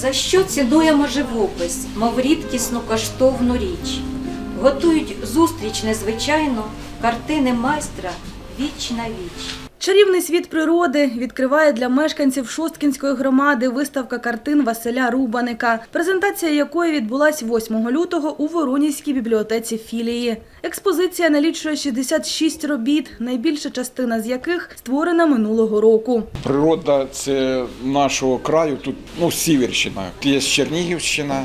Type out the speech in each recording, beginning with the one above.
За що цінуємо живопис, мов рідкісну коштовну річ? Готують зустріч незвичайну, картини майстра віч на віч. Чарівний світ природи відкриває для мешканців Шосткінської громади виставка картин Василя Рубаника, презентація якої відбулась 8 лютого у Воронізькій бібліотеці філії. Експозиція налічує 66 робіт, найбільша частина з яких створена минулого року. Природа це нашого краю, тут ну, Сіверщина, є Чернігівщина,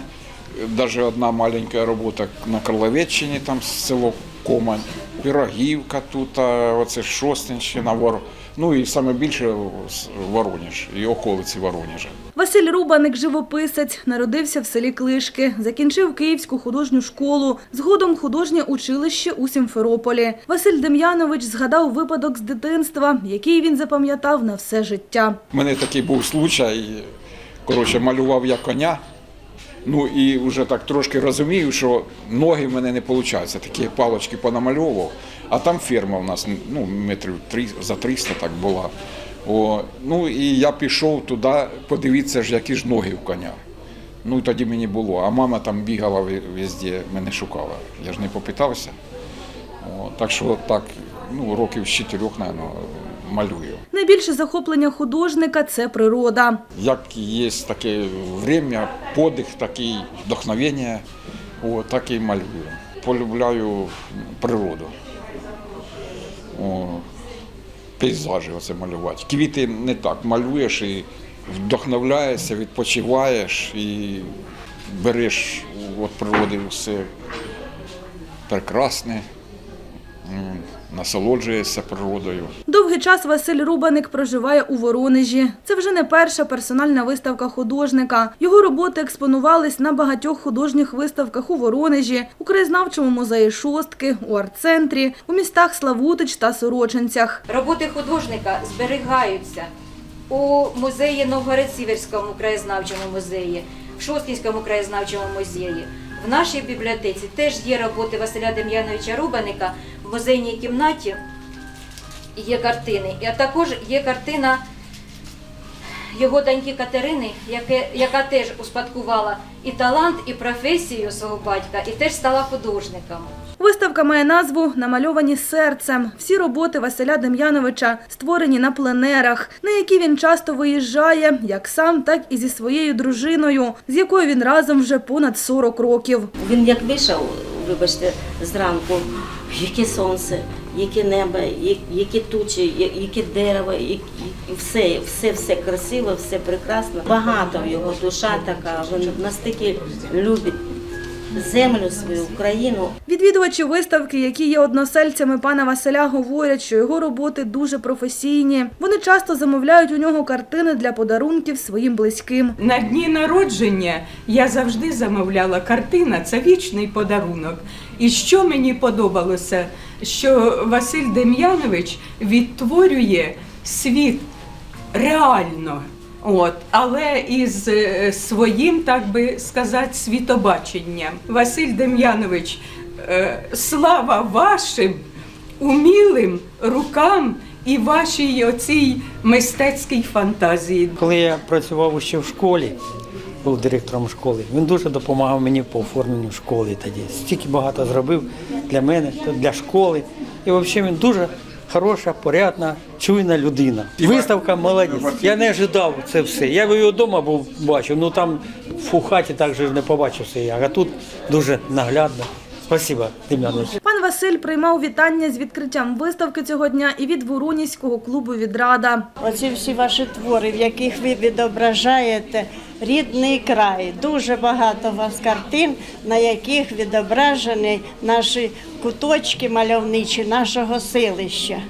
навіть одна маленька робота на Кроловеччині, там село Комань, Пірогівка тут, оце Шостинщина, Вор... ну і саме більше Воронеж і околиці Воронежа. Василь Рубаник – живописець, народився в селі Клишки, закінчив Київську художню школу, згодом художнє училище у Сімферополі. Василь Дем'янович згадав випадок з дитинства, який він запам'ятав на все життя. У мене такий був случай, коротше, малював я коня. Ну і вже так трошки розумію, що ноги в мене не виходить. Такі палочки понамальовував, а там ферма у нас ну, метрів за 300 так була. О, ну і я пішов туди, подивитися ж, які ж ноги в коня. Ну тоді мені було. А мама там бігала ве- везде, мене шукала. Я ж не попитався. О, так що так, ну, років з чотирьох, мабуть, малюю. Найбільше захоплення художника – це природа. Як є таке время, подих, такий вдохновення, о, так і малюю. Полюбляю природу. О, пейзажі оце малювати. Квіти не так малюєш і вдохновляєшся, відпочиваєш і береш від природи все прекрасне, м, насолоджуєшся природою. Довгий час Василь Рубаник проживає у Воронежі. Це вже не перша персональна виставка художника. Його роботи експонувались на багатьох художніх виставках у Воронежі, у краєзнавчому музеї Шостки, у арт-центрі, у містах Славутич та Сорочинцях. Роботи художника зберігаються у музеї Новгород-Сіверському краєзнавчому музеї, в Шосткінському краєзнавчому музеї. В нашій бібліотеці теж є роботи Василя Дем'яновича Рубаника музейній кімнаті. Є картини, а також є картина його доньки Катерини, яке, яка теж успадкувала і талант, і професію свого батька, і теж стала художником. Виставка має назву Намальовані серцем. Всі роботи Василя Дем'яновича створені на пленерах, на які він часто виїжджає, як сам, так і зі своєю дружиною, з якою він разом вже понад 40 років. Він як вийшов, вибачте, зранку, яке сонце, яке небо, які тучі, яке дерево, і- і все, все, все красиво, все прекрасно. Багато в його душа така, він настільки любить землю свою, Україну. Відвідувачі виставки, які є односельцями пана Василя, говорять, що його роботи дуже професійні. Вони часто замовляють у нього картини для подарунків своїм близьким. На дні народження я завжди замовляла картина, це вічний подарунок. І що мені подобалося, що Василь Дем'янович відтворює світ реально. От, але із е, своїм, так би сказати, світобаченням. Василь Дем'янович, е, слава вашим умілим рукам і вашій оцій мистецькій фантазії. Коли я працював ще в школі, був директором школи, він дуже допомагав мені по оформленню школи тоді. Стільки багато зробив для мене, для школи. І взагалі він дуже хороша, порядна, чуйна людина. Виставка молодець. Я не ожидав це все. Я його вдома був бачив, ну там в хаті так же не побачив все. я. А тут дуже наглядно. Спасибо, Дем'янович. Василь приймав вітання з відкриттям виставки цього дня і від Воронізького клубу «Відрада». Оці всі ваші твори, в яких ви відображаєте рідний край. Дуже багато у вас картин, на яких відображені наші куточки мальовничі нашого селища.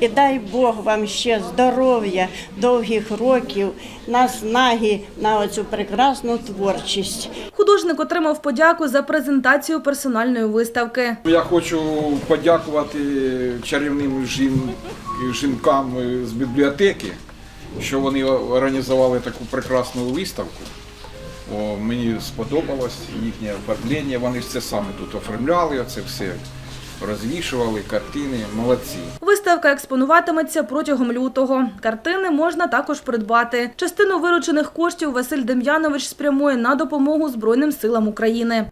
І дай Бог вам ще здоров'я, довгих років, наснаги на оцю прекрасну творчість. Художник отримав подяку за презентацію персональної виставки. Я хочу подякувати чарівним жін... жінкам з бібліотеки, що вони організували таку прекрасну виставку. О, мені сподобалось їхнє оформлення. Вони ж це саме тут оформляли, це все розвішували, картини. Молодці. Виставка експонуватиметься протягом лютого. Картини можна також придбати. Частину виручених коштів Василь Дем'янович спрямує на допомогу Збройним силам України.